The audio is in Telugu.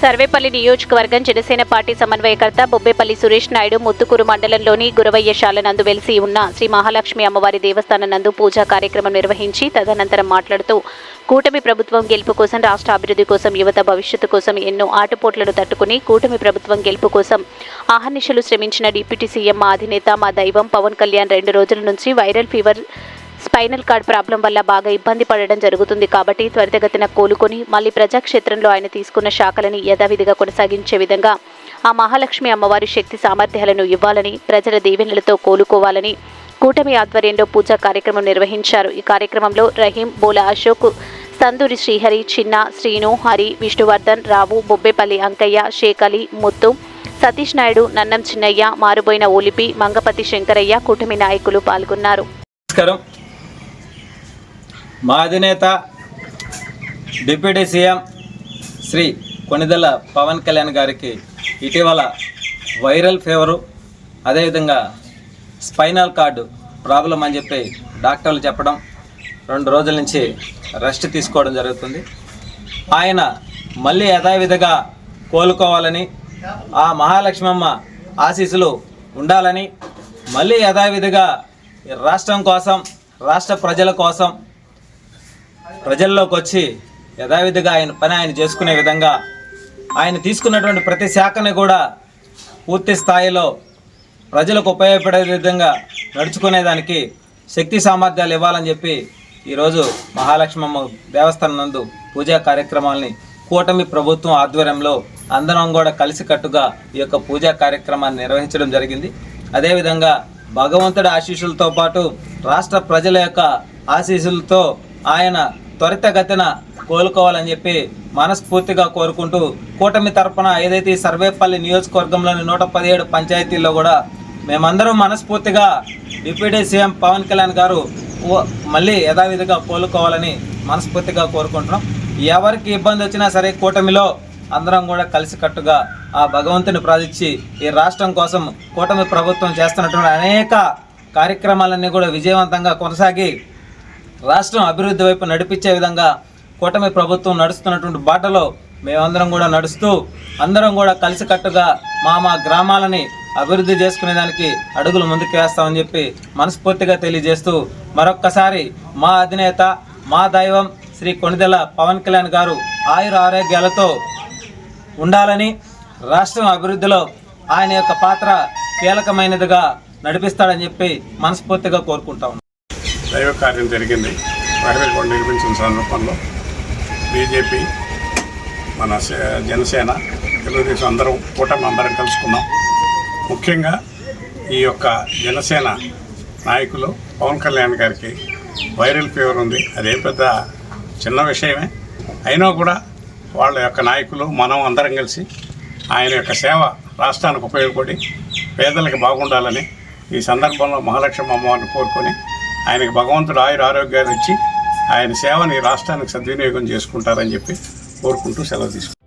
సర్వేపల్లి నియోజకవర్గం జనసేన పార్టీ సమన్వయకర్త బొబ్బేపల్లి సురేష్ నాయుడు ముత్తుకూరు మండలంలోని గురవయ్యశాల నందు వెలిసి ఉన్న శ్రీ మహాలక్ష్మి అమ్మవారి దేవస్థానం నందు పూజా కార్యక్రమం నిర్వహించి తదనంతరం మాట్లాడుతూ కూటమి ప్రభుత్వం గెలుపు కోసం రాష్ట్ర అభివృద్ధి కోసం యువత భవిష్యత్తు కోసం ఎన్నో ఆటుపోట్లను తట్టుకుని కూటమి ప్రభుత్వం గెలుపు కోసం ఆహర్నిశలు శ్రమించిన డిప్యూటీ సీఎం మా అధినేత మా దైవం పవన్ కళ్యాణ్ రెండు రోజుల నుంచి viral fever spinal cord problem వల్ల బాగా ఇబ్బంది పడడం జరుగుతుంది కాబట్టి త్వరితగతిన కోలుకొని మళ్ళీ ప్రజాక్షేత్రంలో ఆయన తీసుకున్న శాఖలని యథావిధిగా కొనసాగించే విధంగా ఆ మహాలక్ష్మి అమ్మవారి శక్తి సామర్థ్యాలను ఇవ్వాలని ప్రజల దీవెనలతో కోలుకోవాలని కూటమి ఆధ్వర్యంలో పూజా కార్యక్రమం నిర్వహించారు. ఈ కార్యక్రమంలో రహీం బోలా అశోక్ సందూరి శ్రీహరి చిన్న శ్రీను హరి విష్ణువర్ధన్ రావు బొబ్బేపల్లి అంకయ్య షేక్ అలీ ముత్తు సతీష్ నాయుడు నన్నం చిన్నయ్య మారుబోయిన ఓలిపి మంగపతి శంకరయ్య కూటమి నాయకులు పాల్గొన్నారు. నమస్కారం. మా అధినేత డిప్యూటీ సీఎం శ్రీ కొనిదెల పవన్ కళ్యాణ్ గారికి ఇటీవల వైరల్ ఫీవరు అదేవిధంగా స్పైనల్ కార్డు ప్రాబ్లం అని చెప్పి డాక్టర్లు చెప్పడం రెండు రోజుల నుంచి రెస్ట్ తీసుకోవడం జరుగుతుంది. ఆయన మళ్ళీ యథావిధిగా కోలుకోవాలని ఆ మహాలక్ష్మమ్మ ఆశీస్సులు ఉండాలని మళ్ళీ యథావిధిగా రాష్ట్రం కోసం రాష్ట్ర ప్రజల కోసం ప్రజల్లోకి వచ్చి యథావిధిగా ఆయన పని ఆయన చేసుకునే విధంగా ఆయన తీసుకున్నటువంటి ప్రతి శాఖని కూడా పూర్తి స్థాయిలో ప్రజలకు ఉపయోగపడే విధంగా నడుచుకునేదానికి శక్తి సామర్థ్యాలు ఇవ్వాలని చెప్పి ఈరోజు మహాలక్ష్మమ్మ దేవస్థానం నందు పూజా కార్యక్రమాల్ని కూటమి ప్రభుత్వం ఆధ్వర్యంలో అందరం కూడా కలిసికట్టుగా ఈ యొక్క పూజా కార్యక్రమాన్ని నిర్వహించడం జరిగింది. అదేవిధంగా భగవంతుడి ఆశీస్సులతో పాటు రాష్ట్ర ప్రజల యొక్క ఆశీస్సులతో ఆయన త్వరితగతిన కోలుకోవాలని చెప్పి మనస్ఫూర్తిగా కోరుకుంటూ కూటమి తరపున ఏదైతే ఈ సర్వేపల్లి నియోజకవర్గంలోని నూట పదిహేడు పంచాయతీల్లో కూడా మేమందరం మనస్ఫూర్తిగా డిప్యూటీ సీఎం పవన్ కళ్యాణ్ గారు మళ్ళీ యథావిధిగా కోలుకోవాలని మనస్ఫూర్తిగా కోరుకుంటున్నాం. ఎవరికి ఇబ్బంది వచ్చినా సరే కూటమిలో అందరం కూడా కలిసికట్టుగా ఆ భగవంతుని ప్రార్థించి ఈ రాష్ట్రం కోసం కూటమి ప్రభుత్వం చేస్తున్నటువంటి అనేక కార్యక్రమాలన్నీ కూడా విజయవంతంగా కొనసాగి రాష్ట్రం అభివృద్ధి వైపు నడిపించే విధంగా కూటమి ప్రభుత్వం నడుస్తున్నటువంటి బాటలో మేమందరం కూడా నడుస్తూ అందరం కూడా కలిసికట్టుగా మా మా గ్రామాలని అభివృద్ధి చేసుకునేదానికి అడుగులు ముందుకు వేస్తామని చెప్పి మనస్ఫూర్తిగా తెలియజేస్తూ మరొక్కసారి మా అధినేత మా దైవం శ్రీ కొణిదెల పవన్ కళ్యాణ్ గారు ఆయుర ఆరోగ్యాలతో ఉండాలని రాష్ట్రం అభివృద్ధిలో ఆయన యొక్క పాత్ర కీలకమైనదిగా నడిపిస్తాడని చెప్పి మనస్ఫూర్తిగా కోరుకుంటా దైవ కార్యం జరిగింది. రహవేల్కొండ నిర్మించిన సందర్భంలో బీజేపీ మన సే- జనసేన తెలుగుదేశం అందరం కూటమి అందరం కలుసుకున్నాం. ముఖ్యంగా ఈ యొక్క జనసేన నాయకులు పవన్ కళ్యాణ్ గారికి వైరల్ ఫీవర్ ఉంది. అదేం పెద్ద చిన్న విషయమే. అయినా కూడా వాళ్ళ యొక్క నాయకులు మనం అందరం కలిసి ఆయన యొక్క సేవ రాష్ట్రానికి ఉపయోగపడి పేదలకు బాగుండాలని ఈ సందర్భంలో మహాలక్ష్మి అమ్మవారిని కోరుకొని ఆయనకు భగవంతుడు ఆయుర ఆరోగ్యాలు ఇచ్చి ఆయన సేవని రాష్ట్రానికి సద్వినియోగం చేసుకుంటారని చెప్పి కోరుకుంటూ సెలవు తీసుకుంటాను